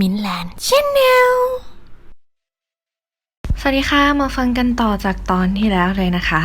มินแลนด์ชแนลสวัสดีค่ะ มาฟังกันต่อจากตอนที่แล้วเลยนะคะ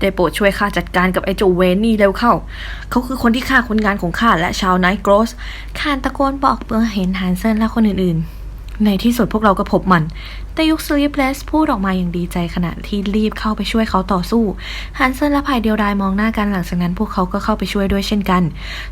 ได้โปรดช่วยข้าจัดการกับไอ้เจ้าเวนนี่เร็วเข้า เขาคือคนที่ฆ่าคนงานของข้าและชาวไนท์โกรสคานตะโกนบอกเมื่อเห็นฮันเซนและคนอื่นๆ ในที่สุดพวกเราก็พบมัน แต่ยุคสลีปเลสพูดออกมาอย่างดีใจขณะที่รีบเข้าไปช่วยเขาต่อสู้ ฮันเซนและไผ่เดียวดายมองหน้ากันหลังจากนั้นพวกเขาก็เข้าไปช่วยด้วยเช่นกัน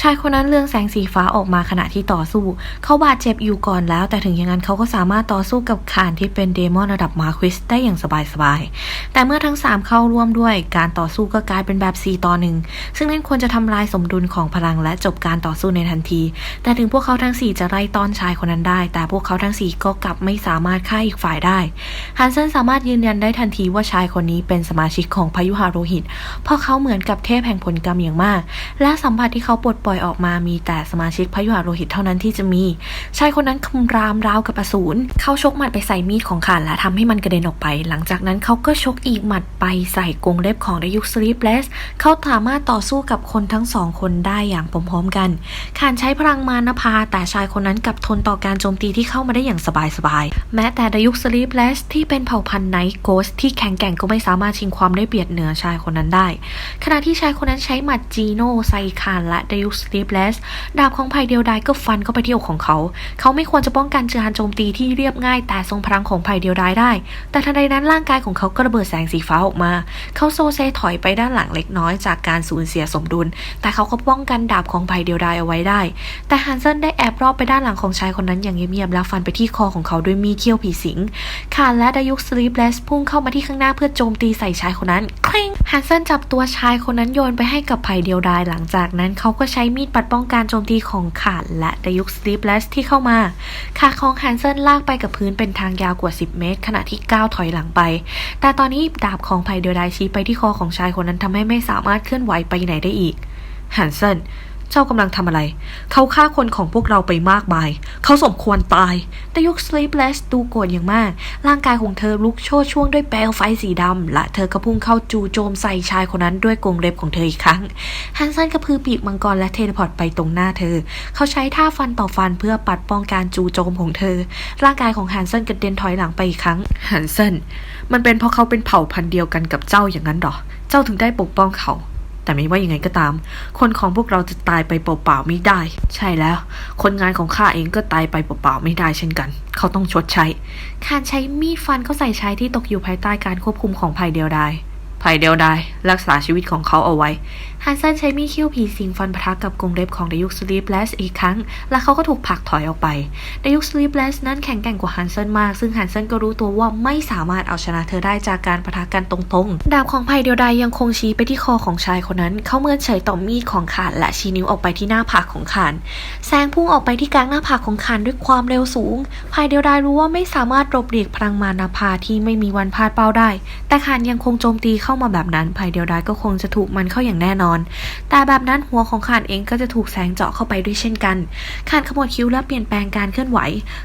ชายคนนั้นเรื่องแสงสีฟ้าออกมาขณะที่ต่อสู้ เขาบาดเจ็บอยู่ก่อนแล้ว แต่ถึงอย่างนั้นเขาก็สามารถต่อสู้กับขานที่เป็นเดมอนระดับมาควิสได้อย่างสบายๆ แต่เมื่อทั้ง 3 เข้าร่วมด้วย การต่อสู้ก็กลายเป็นแบบ 4 ต่อหนึ่งซึ่งนั่นควรจะทำลายสมดุลของพลังและจบการต่อสู้ในทันที แต่ถึงพวกเขาทั้ง 4 จะไล่ต้อนชายคนนั้นได้ แต่พวกเขาทั้ง 4 ก็กลับไม่สามารถฆ่าอีกฝ่ายได้ฮันเซนสามารถยืนยันได้ทันทีว่าชายคนนี้เป็นสมาชิกของพายุหาโรหิต เพราะเขาเหมือนกับเทพแห่งผลกรรมอย่างมาก และสัมผัสที่เขาปลดปล่อยออกมามีแต่สมาชิกพายุหาโรหิตเท่านั้นที่จะมี ชายคนนั้นคำรามราวกับอสูรเขาชกหมัดไปใส่มีดของขานและทำให้มันกระเด็นออกไป หลังจากนั้นเขาก็ชกอีกหมัดไปใส่กรงเล็บของดยุคสลีปเลสเขาสามารถต่อสู้กับคนทั้งสองคนได้อย่างพร้อมๆกันขานใช้พลังมารพาแต่ชายคนนั้นกลับทนต่อการโจมตีที่เข้ามาได้อย่างสบายๆแม้แต่ดยุคสลีปเลสที่เป็นเผ่าพันธุ์ไนท์โกสที่แข็งแกร่งก็ไม่สามารถชิงความได้เปรียบเหนือชายคนนั้นได้ ขณะที่ชายคนนั้นใช้หมัดจีโนไซคานและดยุสลีปเลสดาบของไผ่เดียวดายก็ฟันเข้าไปที่อกของเขา เขาไม่ควรจะป้องกันการโจมตีที่เรียบง่าย แต่ทรงพลังของไผ่เดียวดายได้ แต่ทันใดนั้นร่างกายของเขาก็ระเบิดแสงสีฟ้าออกมา เขาโซเซถอยไปด้านหลังเล็กน้อยจากการสูญเสียสมดุล แต่เขาก็ป้องกันดาบของไผ่เดียวดายเอาไว้ได้ แต่ฮันเซนได้แอบรอบไปด้านหลังของชายคนนั้นอย่างเงียบๆแล้วฟันไปที่คอของเขาด้วยมีดเขี้ยวผีสิงคานและดายุคสลีปเลสพุ่งเข้ามาที่ข้างหน้าเพื่อโจมตีใส่ชายคนนั้นคลิงฮันเซนจับตัวชายคนนั้นโยนไปให้กับไผ่เดียวดายหลังจากนั้นเขาก็ใช้มีดปัดป้องการโจมตีของขานและดายุคสลีปเลสที่เข้ามาขาของฮันเซนลากไปกับพื้นเป็นทางยาวกว่า 10 เมตร ขณะที่ก้าวถอยหลังไป แต่ตอนนี้ดาบของไผ่เดียวดายชี้ไปที่คอของชายคนนั้นทำให้ไม่สามารถเคลื่อนไหวไปไหนได้อีกฮันเซน เจ้ากำลังทำอะไร เขาฆ่าคนของพวกเราไปมากมาย เขาสมควรตาย แต่ยุค Sleepless ดูโกรธอย่างมาก ร่างกายของเธอลุกโชดช่วงด้วยเปลวไฟสีดำ และเธอก็พุ่งเข้าจูโจมใส่ชายคนนั้นด้วยกรงเล็บของเธออีกครั้ง ฮันซันกระพือปีกมังกรและเทเลพอร์ตไปตรงหน้าเธอ เขาใช้ท่าฟันต่อฟันเพื่อปัดป้องการจูโจมของเธอ ร่างกายของฮันซันกระเด็นถอยหลังไปอีกครั้ง ฮันซัน มันเป็นเพราะเขาเป็นเผ่าพันธุ์เดียวกันกับเจ้าอย่างนั้นหรอ เจ้าถึงได้ปกป้องเขา แต่ไม่ว่ายังไงก็ตาม คนของพวกเราจะตายไปเปล่าๆไม่ได้ ใช่แล้ว คนงานของข้าเองก็ตายไปเปล่าๆไม่ได้เช่นกัน เขาต้องชดใช้การใช้มีดฟันเข้าใส่ชายที่ตกอยู่ภายใต้การควบคุมของภัยเดียวดาย ไผ่เดียวดายรักษาชีวิตของเขาเอาไว้ฮันเซนใช้มีดเขี้วผีสิงฟันปะทะกับกรงเล็บของเดยุคสลีปเลสอีกครั้ง และเขาก็ถูกผลักถอยออกไปเดยุคสลีปเลสนั้นแข็งแกร่งกว่าฮันเซนมาก ซึ่งฮันเซนก็รู้ตัวว่าไม่สามารถเอาชนะเธอได้จากการปะทะกันตรงๆ ดาบของไผ่เดียวดายยังคงชี้ไปที่คอของชายคนนั้น เขาเมินเฉยต่อมีดของขานและชี้นิ้วออกไปที่หน้าผากของขานแสงพุ่งออกไปที่กลางหน้าผากของขานด้วยความเร็วสูงไผ่เดียวดายรู้ว่าไม่สามารถหลบหลีกพลังมานาพาที่ไม่มีวันพลาดเป้าได้ แต่ขานยังคงโจมตีเข้ามาแบบนั้นไผ่เดียวดายก็คงจะถูกมันเข้าอย่างแน่นอน แต่แบบนั้นหัวของขานเองก็จะถูกแสงเจาะเข้าไปด้วยเช่นกันขานขมวดคิ้วและเปลี่ยนแปลงการเคลื่อนไหว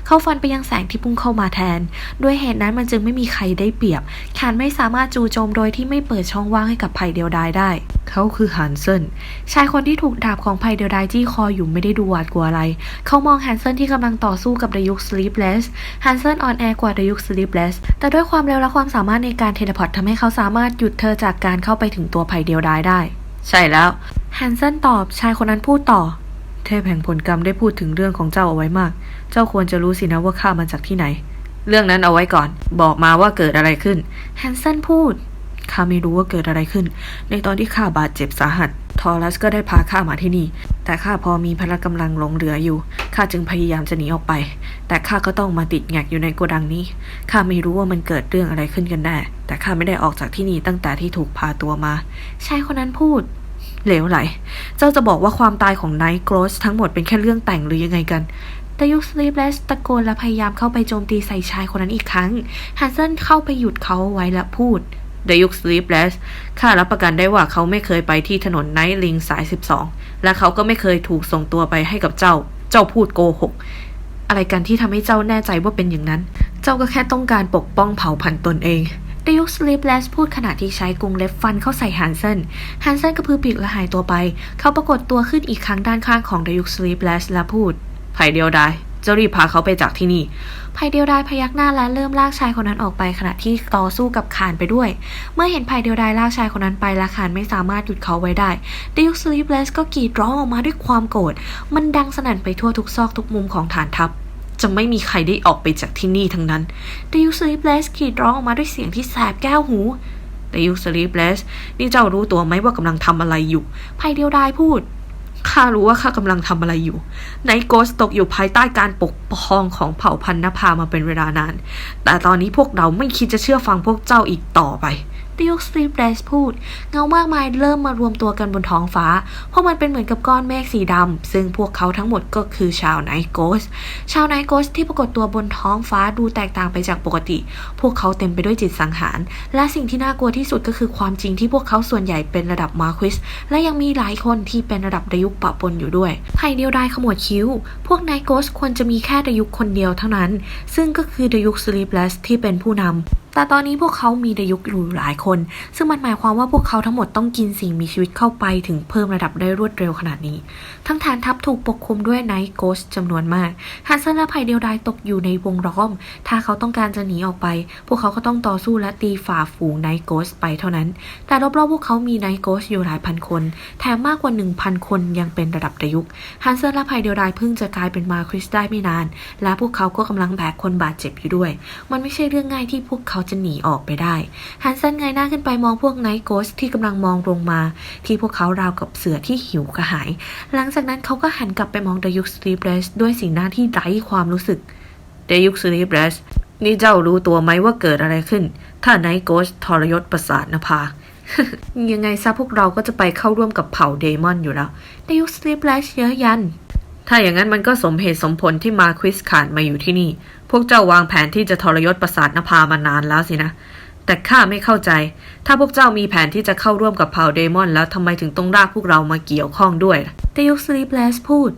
เข้าฟันไปยังแสงที่พุ่งเข้ามาแทน ด้วยเหตุนั้นมันจึงไม่มีใครได้เปรียบขานไม่สามารถจู่โจมโดยที่ไม่เปิดช่องว่างให้กับไผ่เดียวดายได้ เขาคือฮันเซนชายคนที่ถูกดาบของไผ่เดียวดายจี้คออยู่ไม่ได้ดูหวาดกลัวอะไร เขามองฮันเซนที่กำลังต่อสู้กับดยุคสลีปเลสฮันเซนอ่อนแอกว่าดยุคสลีปเลสแต่ด้วยความเร็วและความสามารถในการเทเลพอร์ตทำให้เขาสามารถหยุดเธอจากการเข้าไปถึงตัวไผ่เดียวดายได้ ใช่แล้วฮันเซนตอบชายคนนั้นพูดต่อ เทพแห่งผลกรรมได้พูดถึงเรื่องของเจ้าเอาไว้มาก เจ้าควรจะรู้สินะว่าข้ามาจากที่ไหน เรื่องนั้นเอาไว้ก่อน บอกมาว่าเกิดอะไรขึ้นฮันเซนพูด ข้าไม่รู้ว่าเกิดอะไรขึ้น ในตอนที่ข้าบาดเจ็บสาหัส ทอรัสก็ได้พาข้ามาที่นี่ แต่ข้าพอมีพละกำลังหลงเหลืออยู่ ข้าจึงพยายามจะหนีออกไป แต่ข้าก็ต้องมาติดแงกอยู่ในโกดังนี้ ข้าไม่รู้ว่ามันเกิดเรื่องอะไรขึ้นกันแน่ แต่ข้าไม่ได้ออกจากที่นี่ตั้งแต่ที่ถูกพาตัวมา ชายคนนั้นพูดเหลวไหล เจ้าจะบอกว่าความตายของไนท์โกรสทั้งหมดเป็นแค่เรื่องแต่งหรือยังไงกันแต่ยุคสลีปเลสตะโกนและพยายามเข้าไปโจมตีใส่ชายคนนั้นอีกครั้งฮันเซนเข้าไปหยุดเขาไว้และพูด The ยุค Sleepless ข้ารับประกันได้ว่าเขาไม่เคยไปที่ถนนไนท์ลิงสาย 12 และเขาก็ไม่เคยถูกส่งตัวไปให้กับเจ้า เจ้าพูดโกหก อะไรกันที่ทำให้เจ้าแน่ใจว่าเป็นอย่างนั้น เจ้าก็แค่ต้องการปกป้องเผ่าพันธุ์ตนเองดยุค Sleepless พูดขณะที่ใช้กรงเล็บฟันเข้าใส่ฮันเซนฮันเซนกระพือปีกและหายตัวไป เขาปรากฏตัวขึ้นอีกครั้งด้านข้างของดยุค Sleepless และพูดไผ่เดียวดาย จ้ารีบพาเขาไปจากที่นี่ไผ่เดียวดายพยักหน้าและเริ่มลากชายคนนั้นออกไปขณะที่ต่อสู้กับขานไปด้วย เมื่อเห็นไผ่เดียวดายลากชายคนนั้นไปและขานไม่สามารถหยุดเขาไว้ได้ดิวสลีปเลสก็กรีดร้องออกมาด้วยความโกรธ มันดังสนั่นไปทั่วทุกซอกทุกมุมของฐานทัพ จะไม่มีใครได้ออกไปจากที่นี่ทั้งนั้นดิวสลีปเลสกรีดร้องออกมาด้วยเสียงที่แสบแก้วหูแต่ยูสลีปเลสนี่เจ้ารู้ตัวไหมว่ากำลังทำอะไรอยู่ไพเดียวดายพูด ข้ารู้ว่าข้ากำลังทำอะไรอยู่ไนโกสตกอยู่ภายใต้การปกครองของเผ่าพันธุ์นภามาเป็นเวลานาน แต่ตอนนี้พวกเราไม่คิดจะเชื่อฟังพวกเจ้าอีกต่อไป ดิวสลีปเลสพูด เงามากมายเริ่มมารวมตัวกันบนท้องฟ้า เพวกมันเป็นเหมือนกับก้อนเมฆสีดำ ซึ่งพวกเขาทั้งหมดก็คือชาวไนโกส ชาวไนโกสที่ปรากฏตัวบนท้องฟ้าดูแตกต่างไปจากปกติ พวกเขาเต็มไปด้วยจิตสังหาร และสิ่งที่น่ากลัวที่สุดก็คือความจริงที่พวกเขาส่วนใหญ่เป็นระดับมาควิส และยังมีหลายคนที่เป็นระดับดยุคปะปนอยู่ด้วยไผ่เดียวดายขมวดคิ้ว พวกไนโกสควรจะมีแค่ดยุคคนเดียวเท่านั้น ซึ่งก็คือดยุคสลีปเลสที่เป็นผู้นำ แต่ตอนนี้พวกเขามีดยุคอยู่หลายคน ซึ่งมันหมายความว่าพวกเขาทั้งหมดต้องกินสิ่งมีชีวิตเข้าไปถึงเพิ่มระดับได้รวดเร็วขนาดนี้ ทั้งฐานทัพถูกปกคลุมด้วยไนท์โกสจำนวนมากฮันเซนและไผ่เดียวดายตกอยู่ในวงล้อม ถ้าเขาต้องการจะหนีออกไป พวกเขาก็ต้องต่อสู้และตีฝ่าฝูงไนท์โกสไปเท่านั้น แต่รอบๆพวกเขามีไนท์โกสอยู่หลายพันคน แถมมากกว่า 1,000 คนยังเป็นระดับดยุคฮันเซนและไผ่เดียวดายเพิ่งจะกลายเป็นมาคริสได้ไม่นาน และพวกเขาก็กำลังแบกคนบาดเจ็บอยู่ด้วย มันไม่ใช่เรื่องง่ายที่พวกเขาจะหนีออกไปได้ฮันเซนเงยหน้าขึ้นไปมองพวกไนท์โกสที่กำลังมองลงมา ที่พวกเขาราวกับเสือที่หิวกระหาย หลังจากนั้นเขาก็หันกลับไปมองเดยุคสตีเบรสด้วยสีหน้าที่ไร้ความรู้สึกเดยุคสตีเบรสนี่เจ้ารู้ตัวไหมว่าเกิดอะไรขึ้น ถ้าไนท์โกสทรยศประสาทนภายังไงซะพวกเราก็จะไปเข้าร่วมกับเผ่าเดมอนอยู่แล้วเดยุคสตีเบรสเยอะยัน ถ้าอย่างนั้นมันก็สมเหตุสมผลที่มาควิสขานมาอยู่ที่นี่ พวกเจ้าวางแผนที่จะทรยศประสาทนภามานานแล้วสินะ แต่ข้าไม่เข้าใจ ถ้าพวกเจ้ามีแผนที่จะเข้าร่วมกับเผ่าเดมอน แล้วทำไมถึงต้องลากพวกเรามาเกี่ยวข้องด้วยล่ะเดยุคสลีปแลสพูด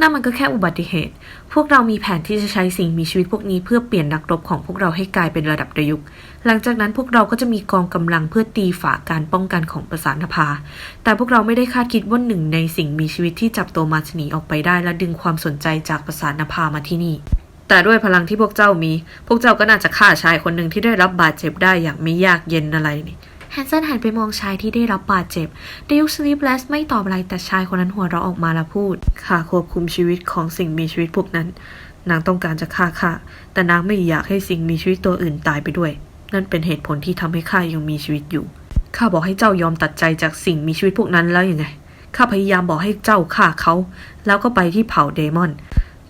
นั่นมันก็แค่อุบัติเหตุ พวกเรามีแผนที่จะใช้สิ่งมีชีวิตพวกนี้เพื่อเปลี่ยนนักรบของพวกเราให้กลายเป็นระดับประยุกต์ หลังจากนั้นพวกเราก็จะมีกองกำลังเพื่อตีฝ่าการป้องกันของประสานภา แต่พวกเราไม่ได้คาดคิดว่าหนึ่งในสิ่งมีชีวิตที่จับตัวมาชนีออกไปได้ และดึงความสนใจจากประสานภามาที่นี่ แต่ด้วยพลังที่พวกเจ้ามี พวกเจ้าก็น่าจะฆ่าชายคนหนึ่งที่ได้รับบาดเจ็บได้อย่างไม่ยากเย็นอะไรนี่ แฮนเซนหันไปมองชายที่ได้รับบาดเจ็บเดลสลีปเลสไม่ตอบอะไรแต่ชายคนนั้นหัวเราะออกมาและพูดข้าควบคุมชีวิตของสิ่งมีชีวิตพวกนั้น นางต้องการจะฆ่าข้าแต่นางไม่อยากให้สิ่งมีชีวิตตัวอื่นตายไปด้วย นั่นเป็นเหตุผลที่ทำให้ข้ายังมีชีวิตอยู่ข้าบอกให้เจ้ายอมตัดใจจากสิ่งมีชีวิตพวกนั้นแล้วยังไงข้าพยายามบอกให้เจ้าฆ่าเขา แล้วก็ไปที่เผ่าเดมอน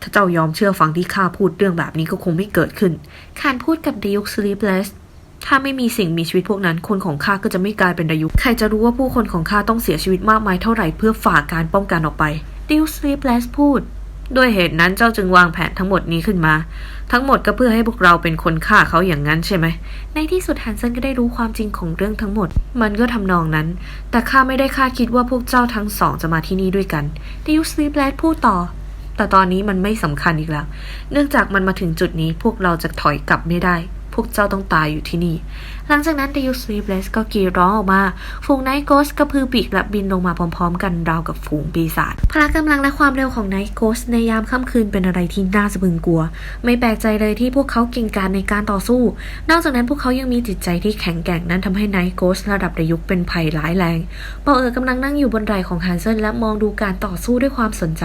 ถ้าเจ้ายอมเชื่อฟังที่ข้าพูดเรื่องแบบนี้ก็คงไม่เกิดขึ้นคานพูดกับเดยุคสลีปเลส ถ้าไม่มีสิ่งมีชีวิตพวกนั้น คนของข้าก็จะไม่กลายเป็นดายุ ใครจะรู้ว่าผู้คนของข้าต้องเสียชีวิตมากมายเท่าไหร่เพื่อฝ่าการป้องกันออกไป ดิวสลีปเลสพูด ด้วยเหตุนั้นเจ้าจึงวางแผนทั้งหมดนี้ขึ้นมา ทั้งหมดก็เพื่อให้พวกเราเป็นคนฆ่าเขาอย่างนั้นใช่ไหม ในที่สุดฮันเซนก็ได้รู้ความจริงของเรื่องทั้งหมด มันก็ทำนองนั้น แต่ข้าไม่ได้คาดคิดว่าพวกเจ้าทั้งสองจะมาที่นี่ด้วยกันดิวสลีปเลสพูดต่อแต่ตอนนี้มันไม่สำคัญอีกแล้ว เนื่องจากมันมาถึงจุดนี้พวกเราจะถอยกลับไม่ได้ พวกเจ้าต้องตายอยู่ที่นี่ ลังจากนั้นเดยูสลีเบลสก็กรีดร้องออกมา ฝูงไนท์โกสกระพือปีกและบินลงมาพร้อมๆ กันราวกับฝูงปีศาจพละกำลังและความเร็วของไนท์โกสในยามค่ำคืนเป็นอะไรที่น่าสะพึงกลัว ไม่แปลกใจเลยที่พวกเขาเก่งกาจในการต่อสู้ นอกจากนั้นพวกเขายังมีจิตใจที่แข็งแกร่งนั้นทำให้ไนท์โกสระดับระยุกเป็นภัยร้ายแรงเปาเออกำลังนั่งอยู่บนไหล่ของฮันเซนและมองดูการต่อสู้ด้วยความสนใจ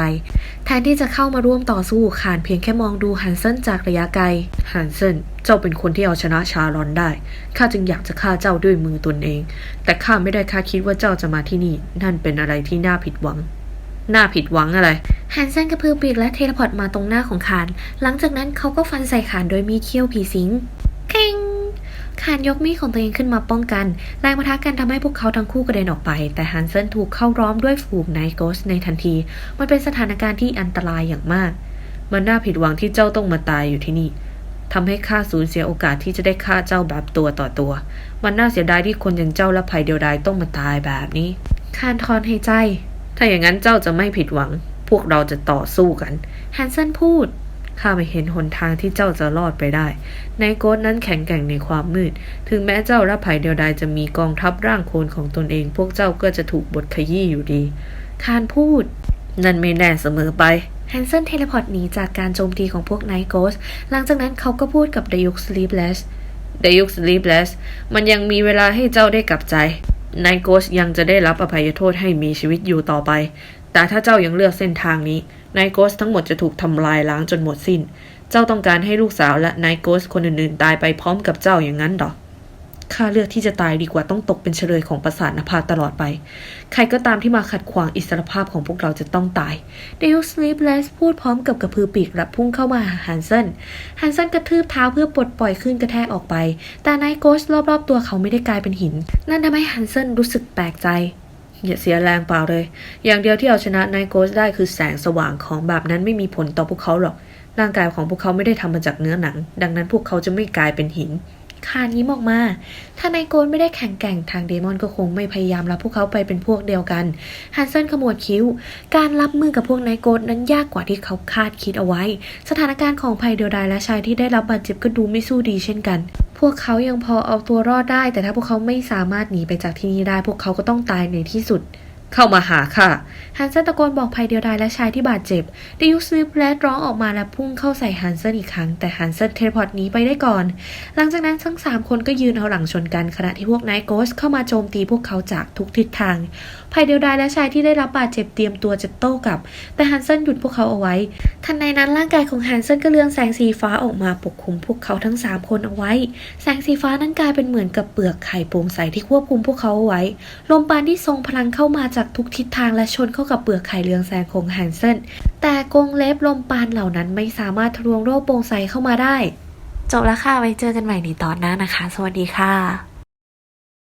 แทนที่จะเข้ามาร่วมต่อสู้ขานเพียงแค่มองดูฮันเซนจากระยะไกลฮันเซนเจ้าเป็นคนที่เอาชนะชาลอนได้ข้าจึึงอยากจะฆ่าเจ้าด้วยมือตนเอง แต่ข้าไม่ได้คาดคิดว่าเจ้าจะมาที่นี่ นั่นเป็นอะไรที่น่าผิดหวัง น่าผิดหวังอะไรแฮนเซนกระพือปีกและเทเลพอร์ตมาตรงหน้าของคาน หลังจากนั้นเขาก็ฟันใส่คานโดยมีเขี้ยวผีสิงเข่งคานยกมีดของตัวเองขึ้นมาป้องกัน แรงปะทะกันทำให้พวกเขาทั้งคู่กระเด็นออกไป แต่ฮันเซนถูกเข้าร้อมด้วยฝูงไนโกสในทันที มันเป็นสถานการณ์ที่อันตรายอย่างมาก มันน่าผิดหวังที่เจ้าต้องมาตายอยู่ที่นี่ ทำให้ข้าสูญเสียโอกาสที่จะได้ฆ่าเจ้าแบบตัวต่อตัว มันน่าเสียดายที่คนอย่างเจ้าและภัยเดียวดายต้องมาตายแบบนี้คานทอนหายใจ ถ้าอย่างนั้นเจ้าจะไม่ผิดหวัง พวกเราจะต่อสู้กันแฮนเซนพูดข้าไม่เห็นหนทางที่เจ้าจะรอดไปได้ ในโกดนั้นแข็งแกร่งในความมืด ถึงแม้เจ้าและภัยเดียวดายจะมีกองทัพร่างโคลนของตนเอง พวกเจ้าก็จะถูกบทขยี้อยู่ดีคานพูด นั่นไม่แน่เสมอไป แฮนเซนเทเลพอร์ตหนีจากการโจมตีของพวกไนโกสหลังจากนั้นเขาก็พูดกับเดยุกสลีปเลสเดยุกสลีปเลสมันยังมีเวลาให้เจ้าได้กลับใจไนโกสยังจะได้รับอภัยโทษให้มีชีวิตอยู่ต่อไป แต่ถ้าเจ้ายังเลือกเส้นทางนี้ไนโกสทั้งหมดจะถูกทำลายล้างจนหมดสิ้น เจ้าต้องการให้ลูกสาวและไนโกสคนอื่นๆ ตายไปพร้อมกับเจ้าอย่างนั้นหรอ ข้าเลือกที่จะตายดีกว่าต้องตกเป็นเฉลยของประสาทนภาตลอดไป ใครก็ตามที่มาขัดขวางอิสรภาพของพวกเราจะต้องตายเดลสลีปเลสพูดพร้อมกับกระพือปีกและพุ่งเข้ามาหาฮันเซนฮันเซนกระทืบเท้าเพื่อปลดปล่อยขึ้นกระแทกออกไป แต่ไนโกสรอบๆตัวเขาไม่ได้กลายเป็นหิน นั่นทำให้ฮันเซนรู้สึกแปลกใจอย่าเสียแรงเปล่าเลย อย่างเดียวที่เอาชนะไนโกสได้คือแสงสว่างของแบบนั้นไม่มีผลต่อพวกเขาหรอก ร่างกายของพวกเขาไม่ได้ทำมาจากเนื้อหนัง ดังนั้นพวกเขาจะไม่กลายเป็นหิน คานยิ้มออกมา ถ้าไนโกนไม่ได้แข็งแกร่งทางเดมอนก็คงไม่พยายามรับพวกเขาไปเป็นพวกเดียวกัน ฮันเซนขมวดคิ้ว การรับมือกับพวกไนโกนนั้นยากกว่าที่เขาคาดคิดเอาไว้ สถานการณ์ของภัยเดียวดายและชายที่ได้รับบาดเจ็บก็ดูไม่สู้ดีเช่นกัน พวกเขายังพอเอาตัวรอดได้ แต่ถ้าพวกเขาไม่สามารถหนีไปจากที่นี่ได้ พวกเขาก็ต้องตายในที่สุด เข้ามาหาค่ะฮันเซนตะโกนบอกภัยเดียวดายและชายที่บาดเจ็บดิยุสวิปแลดร้องออกมาและพุ่งเข้าใส่ฮันเซนอีกครั้ง แต่ฮันเซนเทเลพอร์ตหนีไปได้ก่อน หลังจากนั้นทั้งสามคนก็ยืนเอาหลังชนกันขณะที่พวกไนายโกสเข้ามาโจมตีพวกเขาจากทุกทิศทางภัยเดียวดายและชายที่ได้รับบาดเจ็บเตรียมตัวจะโต้กลับ แต่ฮันเซนหยุดพวกเขาเอาไว้ ทันใดนั้นร่างกายของฮันเซนก็เรืองแสงสีฟ้าออกมาปกคลุมพวกเขาทั้งสามคนเอาไว้ แสงสีฟ้านั้นกลายเป็นเหมือนกับเปลือกไข่โปร่งใสที่ควบคุมพวกเขาเอาไว้ ลมปานที่ทรงพลังเข้ามาจากทุกทิศทางและชนเข้ากับเปลือกไข่เรืองแสงของฮันเซนแต่กงเล็บลมปานเหล่านั้นไม่สามารถทะลวงโลกโปร่งใสเข้ามาได้ จบแล้วค่ะไว้เจอกันใหม่ในตอนหน้านะคะ สวัสดีค่ะ